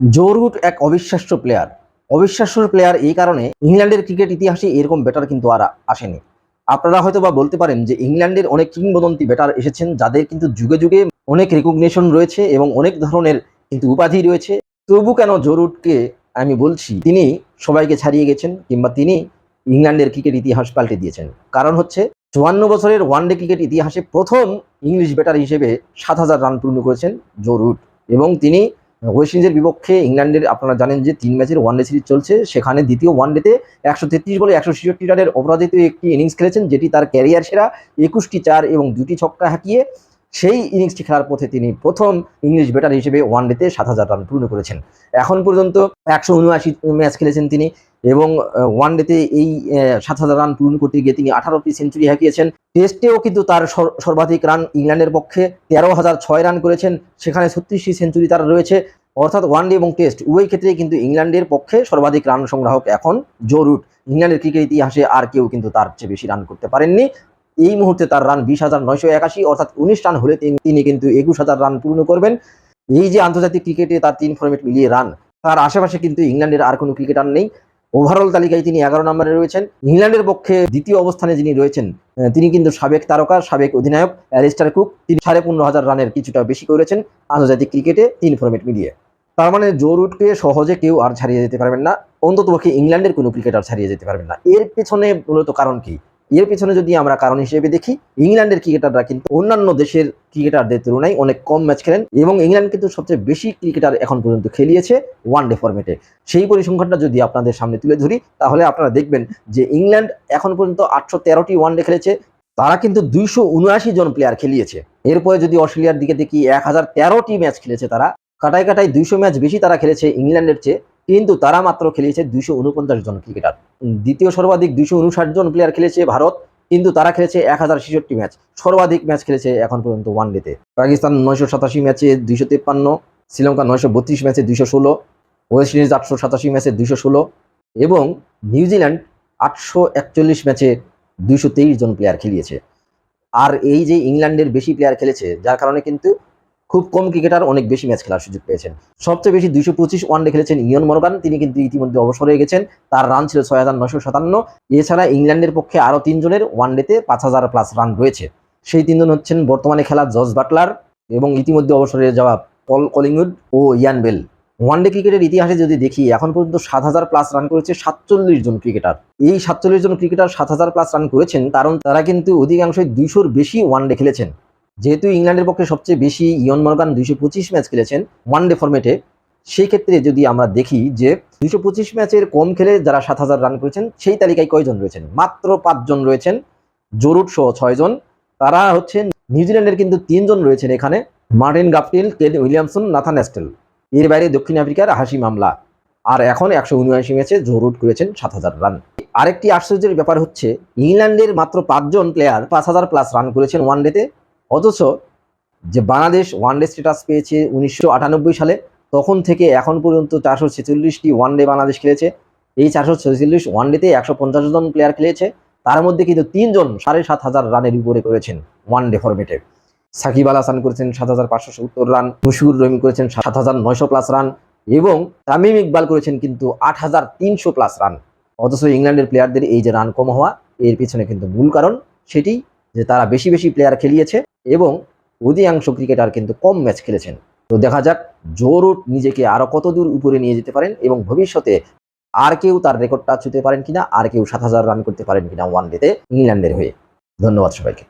Joe Root এক অবিশ্বাস্য player অবিশ্বাস্য প্লেয়ার এই কারণে ইংল্যান্ডের ক্রিকেট ইতিহাসে এরকম ব্যাটার কিন্তু আর আসেনি। আপনারা হয়তো বা বলতে পারেন যে ইংল্যান্ডের অনেক কিংবদন্তি ব্যাটার এসেছেন, যাদের কিন্তু যুগে যুগে অনেক রেকগনেশন রয়েছে এবং অনেক ধরনের কিন্তু উপাধি রয়েছে। তবু কেন জরুটকে আমি বলছি, তিনি সবাইকে ছাড়িয়ে গেছেন কিংবা তিনি ইংল্যান্ডের ক্রিকেট ইতিহাস পাল্টে দিয়েছেন। কারণ হচ্ছে, চুয়ান্ন বছরের ওয়ানডে ক্রিকেট ইতিহাসে প্রথম ইংলিশ ব্যাটার হিসেবে সাত হাজার রান পূর্ণ করেছেন জরুট এবং তিনি ওয়েস্ট ইন্ডিজের বিপক্ষে ইংল্যান্ডের, আপনারা জানেন যে তিন ম্যাচের ওয়ান ডে সিরিজ চলছে। সেখানে দ্বিতীয় ওয়ান ডেতে একশো তেত্রিশ বলে একশো ছেষট্টি রানের অপরাজিত একটি ইনিংস খেলেছেন, যেটি তার ক্যারিয়ার সেরা একুশটি চার এবং দুটি ছক্কা হাঁকিয়ে সেই ইনিংসটি খেলার পথে তিনি প্রথম ইংলিশ ব্যাটার হিসেবে ওয়ান ওয়ানডেতে সাত হাজার রান পূর্ণ করেছেন। এখন পর্যন্ত একশো উনআশি ম্যাচ খেলেছেন তিনি। এবং ওয়ান ডেতে এই সাত হাজার রান পূরণ করতে গিয়ে তিনি আঠারোটি সেঞ্চুরি হাঁকিয়েছেন। টেস্টেও কিন্তু তার সর- সর্বাধিক রান ইংল্যান্ডের পক্ষে তেরো হাজার ছয় রান করেছেন। সেখানে ছত্রিশটি সেঞ্চুরি তার রয়েছে। অর্থাৎ ওয়ানডে এবং টেস্ট উভয় ক্ষেত্রে কিন্তু ইংল্যান্ডের পক্ষে সর্বাধিক রান সংগ্রাহক এখন জো ইংল্যান্ডের ক্রিকেট ইতিহাসে আর কেউ কিন্তু তার চেয়ে বেশি রান করতে পারেননি। এই মুহূর্তে তার রান বিশ হাজার নয়শো একাশি, অর্থাৎ উনিশ রান হলে তিনি কিন্তু একুশ হাজার রান পূর্ণ করবেন। এই যে আন্তর্জাতিক ক্রিকেটে তার তিন ফর্মেট মিলিয়ে রান তার আশেপাশে কিন্তু ইংল্যান্ডের আর কোনো ক্রিকেটার নেই। ওভারঅল তালিকায় তিনি এগারো নম্বরে রয়েছেন। ইংল্যান্ডের পক্ষে দ্বিতীয় অবস্থানে যিনি রয়েছেন তিনি কিন্তু সাবেক তারকা, সাবেক অধিনায়ক অ্যালিস্টার কুক। তিনি সাড়ে পনেরো হাজার রানের কিছুটা বেশি করেছেন আন্তর্জাতিক ক্রিকেটে তিন ফর্মেট মিলিয়ে। তার মানে জো রুটকে সহজে কেউ আর ছাড়িয়ে যেতে পারবেন না। অন্তত পক্ষে ইংল্যান্ডের কোনো ক্রিকেটার ছাড়িয়ে যেতে পারবেন না। এর পেছনে মূলত কারণ কি? এর পেছনে যদি আমরা কারণ হিসেবে দেখি, ইংল্যান্ডের ক্রিকেটাররা কিন্তু অন্যান্য দেশের ক্রিকেটারদের তুলনায় অনেক কম ম্যাচ খেলেন এবং ইংল্যান্ড কিন্তু সবচেয়ে বেশি ক্রিকেটার এখন পর্যন্ত খেলিয়েছে ওয়ান ডে ফরম্যাটে সেই পরিসংখ্যানটা যদি আপনাদের সামনে তুলে ধরি, তাহলে আপনারা দেখবেন যে ইংল্যান্ড এখন পর্যন্ত আটশো তেরোটি ওয়ান ডে খেলেছে, তারা কিন্তু দুইশো উনআশি জন প্লেয়ার খেলিয়েছে। এরপরে যদি অস্ট্রেলিয়ার দিকে দেখি, এক হাজার তেরোটি ম্যাচ খেলেছে তারা। কাটায় কাটায় দুইশো ম্যাচ বেশি তারা খেলেছে ইংল্যান্ডের চেয়ে। কিন্তু তারা মাত্র খেলিয়েছে দুইশো উনপঞ্চাশ জন ক্রিকেটার। দ্বিতীয় সর্বাধিক দুইশো উনষাট জন প্লেয়ার খেলেছে ভারত, কিন্তু তারা খেলেছে এক হাজার ছেষট্টি ম্যাচ সর্বাধিক ম্যাচ খেলেছে এখন পর্যন্ত ওয়ান ডেতে পাকিস্তান নয়শো সাতাশি ম্যাচে দুইশো তেপ্পান্ন, শ্রীলঙ্কা নয়শো বত্রিশ ম্যাচে দুইশো ষোলো, ওয়েস্ট ইন্ডিজ আটশো সাতাশি ম্যাচে দুইশো ষোলো এবং নিউজিল্যান্ড আটশো একচল্লিশ ম্যাচে দুইশো তেইশ জন প্লেয়ার খেলিয়েছে। আর এই যে ইংল্যান্ডের বেশি প্লেয়ার খেলেছে, যার কারণে কিন্তু খুব কম ক্রিকেটার অনেক বেশি ম্যাচ খেলার সুযোগ পেয়েছেন। সবচেয়ে বেশি দুইশো পঁচিশ ওয়ানডে খেলেছেন ইয়ন মর্গান। তিনি কিন্তু ইতিমধ্যে অবসর হয়ে গেছেন। তার রান ছিল ছয় হাজার নশো সাতান্ন। এছাড়া ইংল্যান্ডের পক্ষে আরও তিনজনের ওয়ানডেতে পাঁচ হাজার প্লাস রান রয়েছে। সেই তিনজন হচ্ছেন বর্তমানে খেলা জর্জ বাটলার এবং ইতিমধ্যে অবসরে যাওয়া পল কলিংউড ও ইয়ান বেল। ওয়ানডে ক্রিকেটের ইতিহাসে যদি দেখি, এখন পর্যন্ত সাত হাজার প্লাস রান করেছে সাতচল্লিশ জন ক্রিকেটার। এই সাতচল্লিশ জন ক্রিকেটার সাত হাজার প্লাস রান করেছেন, কারণ তারা কিন্তু অধিকাংশই দুইশোর বেশি ওয়ানডে খেলেছেন। যেহেতু ইংল্যান্ডের পক্ষে সবচেয়ে বেশি ইয়ন মর্গান দুইশো পঁচিশ ম্যাচ খেলেছেন ওয়ান ডে ফরম্যাটে সেই ক্ষেত্রে যদি আমরা দেখি যে দুইশো পঁচিশ ম্যাচের কম খেলে যারা সাত হাজার রান করেছেন, সেই তালিকায় কয়জন রয়েছেন? মাত্র পাঁচজন রয়েছেন, জরুট সহ ছয়জন। তারা হচ্ছেন নিউজিল্যান্ডের কিন্তু তিনজন রয়েছেন এখানে, Martin Guptill Kane Williamson, Nathan Astle এর বাইরে দক্ষিণ আফ্রিকার হাসি মামলা আর এখন একশো উনআশি ম্যাচে জরুট করেছেন সাত হাজার রান আরেকটি আশ্চর্যের ব্যাপার হচ্ছে, ইংল্যান্ডের মাত্র পাঁচজন প্লেয়ার পাঁচ হাজার প্লাস রান করেছেন ওয়ান ওয়ানডেতে অথচ যে বাংলাদেশ ওয়ানডে স্ট্যাটাস পেয়েছে উনিশশো আটানব্বই সালে, তখন থেকে এখন পর্যন্ত চারশো ছেচল্লিশটি ওয়ানডে বাংলাদেশ খেলেছে। এই চারশো ছেচল্লিশ ওয়ানডেতে একশো পঞ্চাশ জন প্লেয়ার খেলেছে। তার মধ্যে কিন্তু তিনজন সাড়ে সাত হাজার রানের উপরে করেছেন ওয়ানডে ফরম্যাটে সাকিব আল হাসান করেছেন সাত হাজার পাঁচশো সত্তর রান মুশিউর রহিম করেছেন সাত হাজার নয়শো প্লাস রান এবং তামিম ইকবাল করেছেন কিন্তু আট হাজার তিনশো প্লাস রান। অথচ ইংল্যান্ডের প্লেয়ারদের এই যে রান কম হওয়া, এর পিছনে কিন্তু মূল কারণ সেটি যে তারা বেশি বেশি প্লেয়ার খেলিয়েছে। এবং অধিকাংশ ক্রিকেটার কিন্তু কম ম্যাচ খেলেছেন। তো দেখা যাক জোরুট নিজেকে আরও কত দূর উপরে নিয়ে যেতে পারেন এবং ভবিষ্যতে আর কেউ তার রেকর্ডটা ছুতে পারেন কিনা, আর কেউ সাত হাজার রান করতে পারেন কিনা ওয়ান ডেতে ইংল্যান্ডের হয়ে। ধন্যবাদ সবাইকে।